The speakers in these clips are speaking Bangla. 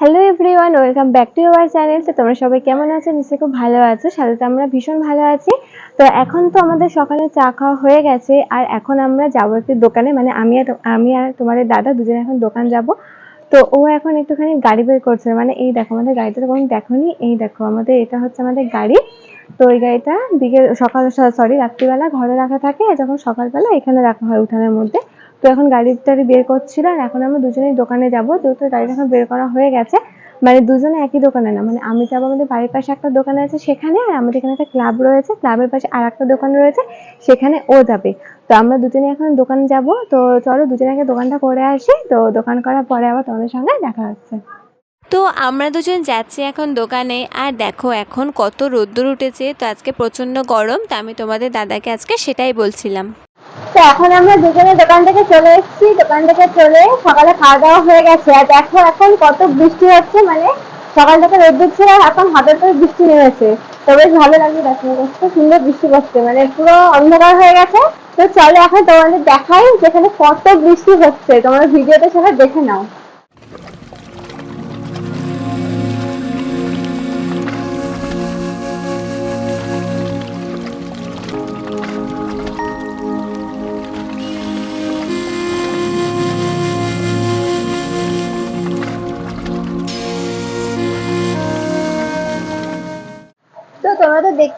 Hello everyone welcome back to our channel তো তোমরা সবাই কেমন আছো? নিশ্চয়ই খুব ভালো আছো। সাথে তো আমরা ভীষণ ভালো আছি। তো এখন তো আমাদের সকালে চা খাওয়া হয়ে গেছে। আর এখন আমরা যাব একটি দোকানে। মানে আমি আর আমি আর তোমাদের দাদা দুজনে এখন দোকান যাব। তো ও এখন একটুখানি গাড়ি বের করছে। মানে এই দেখো, আমাদের গাড়িটা তো কোনো দেখোনি এই দেখো, আমাদের এটা হচ্ছে আমাদের গাড়ি। তো ওই গাড়িটা বিকেল সকাল, সরি, রাত্রিবেলা ঘরে রাখা থাকে। যখন সকালবেলা এখানে রাখা হয় উঠানের মধ্যে। তো এখন গাড়ি টাড়ি বের করছিল আর এখন আমরা দুজনেই দোকানে যাব। যেহেতু গাড়িটা এখন বের করা হয়ে গেছে। মানে দুজনে একই দোকানে না মানে আমি যাব আমাদের বাড়ির পাশে একটা দোকান আছে সেখানে আর আমাদের এখানে একটা ক্লাব রয়েছে। ক্লাবের পাশে আর একটা দোকান রয়েছে, সেখানে ও যাবে। তো আমরা দুজনে এখন দোকানে যাব। তো চলো দুজনে আগে দোকানটা করে আসি। তো দোকান করার পরে আবার তোমাদের সঙ্গে দেখা হচ্ছে। তো আমরা দুজন যাচ্ছি এখন দোকানে। আর দেখো এখন কত রোদ্দুর উঠেছে। তো আজকে প্রচণ্ড গরম। তো আমি তোমাদের দাদাকে আজকে সেটাই বলছিলাম। তো এখন আমরা দুজনে দোকান থেকে চলে এসেছি। দোকান থেকে চলে সকালে খাওয়া দাওয়া হয়ে গেছে। আর দেখো এখন কত বৃষ্টি হচ্ছে মানে সকাল থেকে রোদ দিচ্ছে আর এখন হঠাৎ করে বৃষ্টি নেমেছে। তো বেশ ভালো লাগছে দেখো কত সুন্দর বৃষ্টি পড়ছে মানে পুরো অন্ধকার হয়ে গেছে। তো চলে এখন তোমাদের দেখাই যেখানে কত বৃষ্টি হচ্ছে। তোমাদের ভিডিওটা সেটা দেখে নাও।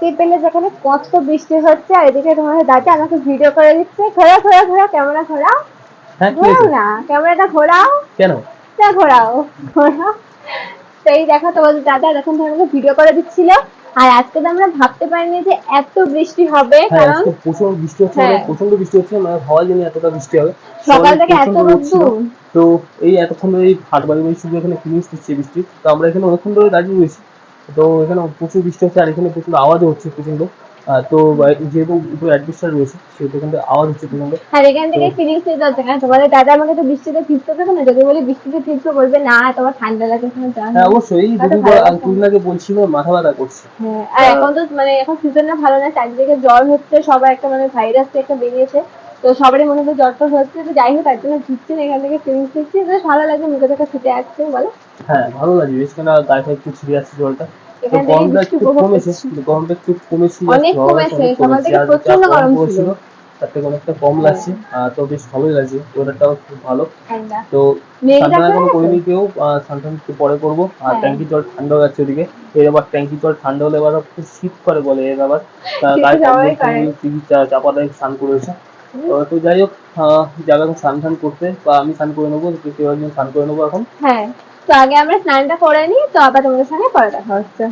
দেখতেই পেলে যেখানে কত বৃষ্টি হচ্ছে আর এদিকে তোমাদের দাদা আমাকে ভিডিও করে দিচ্ছে। ঘোরা ঘোরা ঘোরা ক্যামেরা ঘোরাও। হ্যাঁ ঘোরাও না ক্যামেরাটা ঘোরাও। কেন? না ঘোরাও ঘোরাও। এই দেখো তোমাদের দাদা এখন তোমাকে ভিডিও করে দিচ্ছিল। আর আজকে তো আমরা ভাবতে পারিনি যে এত বৃষ্টি হবে হ্যাঁ কারণ প্রচুর বৃষ্টি হচ্ছে হ্যাঁ। মানে প্রচণ্ড বৃষ্টি হচ্ছে মানে ভাবা জানি এতটা বৃষ্টি হবে। সকাল থেকে এত রোদ তো এই এতক্ষণ ধরে এই হাট বাড়ি বাড়ি শুধু এখানে ফিনিশ দিচ্ছে বৃষ্টি। তো আমরা এখানে অনেকক্ষণ ধরে দাঁড়িয়ে রয়েছি। তো এখানে প্রচুর বৃষ্টি হচ্ছে আর এখানে প্রচুর আওয়াজও হচ্ছে প্রচণ্ড তো যেহেতু উপরে অ্যাডমিস্টার রয়েছে সেহেতু থেকে আওয়াজ হচ্ছে প্রচণ্ড আর এখান থেকে ফিলিংস নিতে হচ্ছে কারণ তোমাদের দাদা আমাকে তো বৃষ্টিতে ভিজতে দেবে না যদি বলি বৃষ্টিতে ভিজতে বলবে না তোমার ঠান্ডা লাগে তোমার জ্বর হ্যাঁ অবশ্যই দুদিন দুদিন আগে বলছিল মাথা ব্যথা করছে। হ্যাঁ আর এখন তো মানে এখন সিজনটা ভালো না চারিদিকে জ্বর হচ্ছে সবার একটা মানে ভাইরাস একটা বেরিয়েছে। তো সবারই মনে হয় জ্বর টর হচ্ছে তো যাই হোক তার জন্য ঝুঁকছি না এখান থেকে ফিলিংস নিচ্ছি। বেশ ভালো লাগছে মুখে থেকে ছুটে আসছে বলো। হ্যাঁ ভালো লাগে। বেশ কেন গায়ে ফায়ে একটু ছিঁড়ে আসছে জলটা। তো থেকে গরমটা একটু কমেছে গরমটা একটু কমেছে অনেক কমেছে, সকাল থেকে আর গরম ছিল। তার থেকে অনেকটা কম লাগছে। তো বেশ ভালোই লাগছে। ওয়েদারটাও খুব ভালো। তো আছে? করিনি কেউ। স্নান একটু পরে করব। আর হ্যাঁ। ট্যাঙ্কি জল ঠান্ডা হয়ে যাচ্ছে ওদিকে। এর আবার ট্যাঙ্কি জল ঠান্ডা হলে এবার খুব শীত করে বলে এর আবার। টিভি চাপা দেয় স্নান করেছে তো যাই হোক এখন স্নান টান করতে। বা আমি স্নান করে নেব কেউ একজন স্নান করে নেব এখন। হ্যাঁ। তো আগে আমরা স্নানটা করে নিই, তো আবার তোমাদের সঙ্গে পরে দেখা হচ্ছে।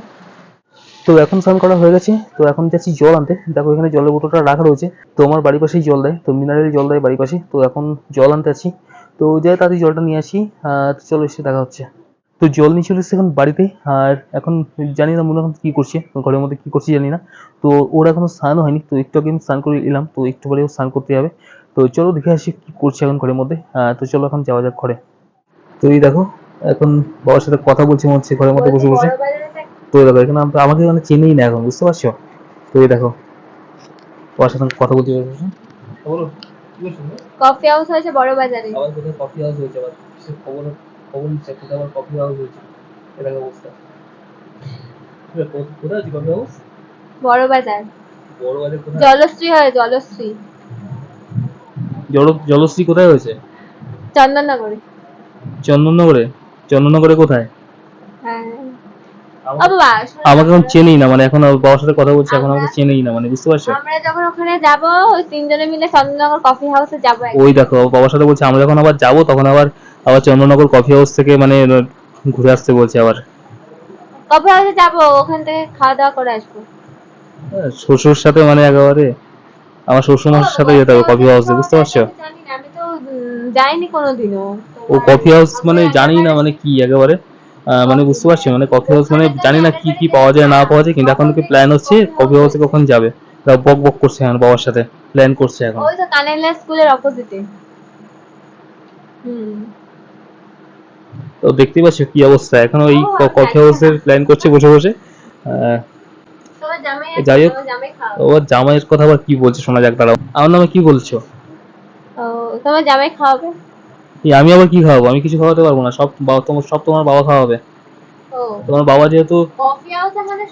তো এখন স্নান করা হয়ে গেছে, তো এখন যাচ্ছি জল আনতে। দেখো এখানে জলের বোতলটা রাখা রয়েছে, তো আমার বাড়ির পাশেই জল দেয়, তো মিনারেল জল দেয় বাড়ির পাশে, তো এখন জল আনতে আছি তো যাই তাড়াতাড়ি জলটা নিয়ে আসি, আর চলো এসে দেখা হচ্ছে। তো জল নিয়ে চলে এসেছে এখন বাড়িতে, আর এখন জানি না মনে এখন কি করছে, ঘরের মধ্যে কি করছে জানি না। তো ওর এখনও স্নান হয়নি, তো একটু আগে আমি স্নান করে এলাম, তো একটু পরেও স্নান করতে যাবে। তো চলো দেখে আসি কি করছে এখন ঘরের মধ্যে তো চলো এখন যাওয়া যাক ঘরে। তো এই দেখো এখন বাবার সাথে কথা বলছে মনে হচ্ছে ঘরের মধ্যে বসে বসে। তো দেখো এখানে আমাকে মানে চেনেই না এখন বুঝতে পারছ? তো এই দেখো ওর সাথে কথা বলতে বসে বলো কফি হাউস হয়েছে বড় বাজারে। আবার কোথায় কফি হাউস হয়েছে? আবার সে খবর খবর নিচ্ছে কোথায় আবার কফি হাউস হয়েছে? এটা অবস্থা। কোথায় আছে কফি হাউস? বড় বাজার। বড় বাজার কোথায়? জলশ্রী হয় জলশ্রী। জল জলশ্রী কোথায় হয়েছে? চন্দননগরে। চন্দননগরে? চন্দননগরে কোথায়? হ্যাঁ। আমাকে এখন চেনেই না মানে এখন বাবার সাথে কথা বলছে এখন আমাকে চেনেই না মানে বুঝতে পারছ? আমরা যখন ওখানে যাব ওই তিনজনে মিলে চন্দননগর কফি হাউসে যাব। ওই দেখো বাবার সাথে বলছে আমরা যখন আবার যাব তখন আবার আবার চন্দ্রনগর কফি হাউস থেকে মানে ঘুরে আসতে বলছে আবার। কফি হাউসে যাব ওখান থেকে খাওয়া দাওয়া করে আসব। হ্যাঁ, শ্বশুর সাথে মানে একেবারে আমার শ্বশুর সাথে যেতে হবে কফি হাউসে বুঝতে পারছ? আমি জানি না, আমি তো যাইনি কোনোদিনও। ও কফি হাউস মানে জানি না মানে কি একেবারে মানে বুঝতে পারছি মানে কফি হাউস মানে জানি না কি কি পাওয়া যায় না পাওয়া যায় কিন্তু এখন থেকে প্ল্যান হচ্ছে কফি হাউসে কখন যাবে? বক বক করছে এখন বাবার সাথে প্ল্যান করছে এখন। ওই তো কানেলা স্কুলের অপোজিটে হুম। তো দেখতেই পাচ্ছ কি অবস্থা এখন ওই কফি হাউসের প্ল্যান করছে বসে বসে যাই হোক। তোমার জামাই খাও। ও জামাইয়ের কথা আবার কি বলছে শোনা যাক দাঁড়াও। আমার নামে কি বলছো? তোমার জামাই খাওয়াবে? আমি আবার কি খাওয়াবো? আমি কিছু খাওয়াতে পারব না। সব বাবা তোমার সব তোমার বাবা খাওয়াবে। তোমার বাবা যেহেতু মানে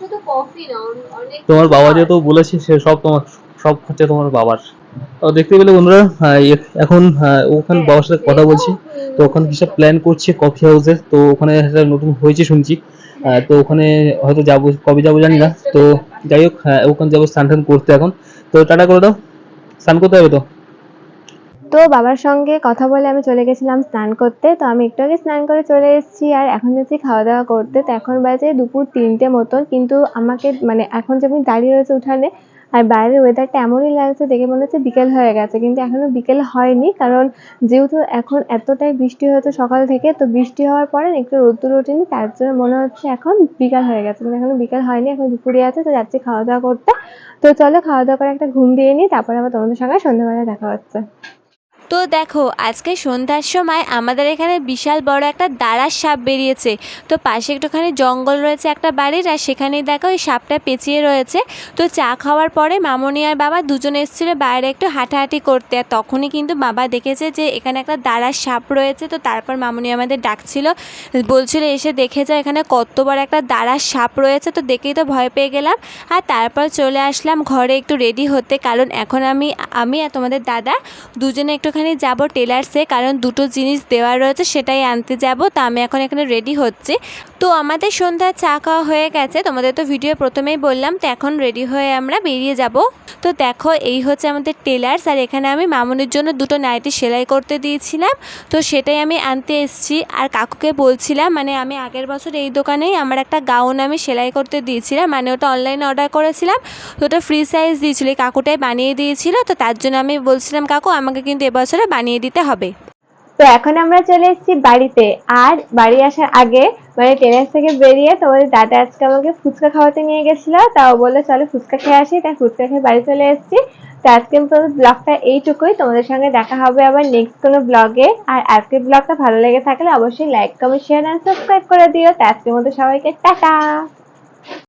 তোমার বাবা যেহেতু বলেছে সে সব তোমার সব হচ্ছে তোমার বাবার। দেখতে পেলে বন্ধুরা এখন ওখানে বাবার সাথে কথা বলছি। তো ওখানে কিসব প্ল্যান করছে কফি হাউসে তো ওখানে একটা নতুন হয়েছে শুনছি। তো ওখানে হয়তো যাব কবে যাব জানি না। তো যাই হোক হ্যাঁ, ওখানে যাব স্নান টান করতে এখন। তো টাটা করে দাও। স্নান করতে হবে তো? তো বাবার সঙ্গে কথা বলে আমি চলে গেছিলাম স্নান করতে। তো আমি একটু আগে স্নান করে চলে এসেছি আর এখন যাচ্ছি খাওয়া দাওয়া করতে। তো এখন বাজে দুপুর তিনটে মতন। কিন্তু আমাকে মানে এখন যে আমি দাঁড়িয়ে রয়েছে উঠানে আর বাইরের ওয়েদারটা এমনই লাগছে, দেখে মনে হচ্ছে বিকেল হয়ে গেছে। কিন্তু এখনও বিকেল হয়নি কারণ যেহেতু এখন এতটাই বৃষ্টি হয়েছে সকাল থেকে, তো বৃষ্টি হওয়ার পরে একটু রোদ্দুর ওঠেনি। তার জন্য মনে হচ্ছে এখন বিকাল হয়ে গেছে। কিন্তু এখনও বিকাল হয়নি, এখন দুপুরে আছে। তো যাচ্ছি খাওয়া দাওয়া করতে। তো চলো খাওয়া দাওয়া করে একটা ঘুম দিয়ে নিই। তারপরে আবার তোমাদের সঙ্গে সন্ধ্যাবেলায় দেখা হচ্ছে। তো দেখো, আজকে সন্ধ্যার সময় আমাদের এখানে বিশাল বড় একটা দাঁড়ার সাপ বেরিয়েছে। তো পাশে একটুখানি জঙ্গল রয়েছে একটা বাড়ির, আর সেখানেই দেখো ওই সাপটা পেঁচিয়ে রয়েছে। তো চা খাওয়ার পরে মামনি আর বাবা দুজনে এসেছিল বাইরে একটু হাঁটাহাঁটি করতে। আর তখনই কিন্তু বাবা দেখেছে যে এখানে একটা দাঁড়ার সাপ রয়েছে। তো তারপর মামনি আমাদের ডাকছিল, বলছিল, এসে দেখে যা এখানে কত বড় একটা দাঁড়ার সাপ রয়েছে। তো দেখেই তো ভয় পেয়ে গেলাম। আর তারপর চলে আসলাম ঘরে একটু রেডি হতে। কারণ এখন আমি আমি আর তোমাদের দাদা দুজনে একটুখানি যাব টেলার্সে কারণ দুটো জিনিস দেওয়া রয়েছে, সেটাই আনতে যাব। তা আমি এখন এখানে রেডি হচ্ছে। তো আমাদের সন্ধ্যা চা খাওয়া হয়ে গেছে। তোমাদের তো ভিডিও প্রথমেই বললাম, তো এখন রেডি হয়ে আমরা বেরিয়ে যাব। তো দেখো, এই হচ্ছে আমাদের টেলার্স আর এখানে আমি মামুনির জন্য দুটো নাইটি সেলাই করতে দিয়েছিলাম। তো সেটাই আমি আনতে এসেছি। আর কাকুকে বলছিলাম মানে আমি আগের বছর এই দোকানেই আমার একটা গাউন আমি সেলাই করতে দিয়েছিলাম মানে ওটা অনলাইনে অর্ডার করেছিলাম। তো ওটা ফ্রি সাইজ দিয়েছিল কাকুটাই বানিয়ে দিয়েছিল। তো তার জন্য আমি বলছিলাম, কাকু, আমাকে কিন্তু এবছরে বানিয়ে দিতে হবে। তো এখন আমরা চলে এসেছি বাড়িতে। আর বাড়ি আসার আগে মানে টেরেস থেকে বেরিয়ে তোমাদের দাদা আজকে আমাকে ফুচকা খাওয়াতে নিয়ে গেছিল। তাও বলল, চলো ফুচকা খেয়ে আসি। তাই ফুচকা খেয়ে বাড়ি চলে এসেছি। তো আজকে তোমাদের ব্লগটা এইটুকুই। তোমাদের সঙ্গে দেখা হবে আবার নেক্সট কোনো ব্লগে আর আজকের ব্লগটা ভালো লেগে থাকলে অবশ্যই like comment share and subscribe করে দিও। তো আজকের মতো সবাইকে টাটা।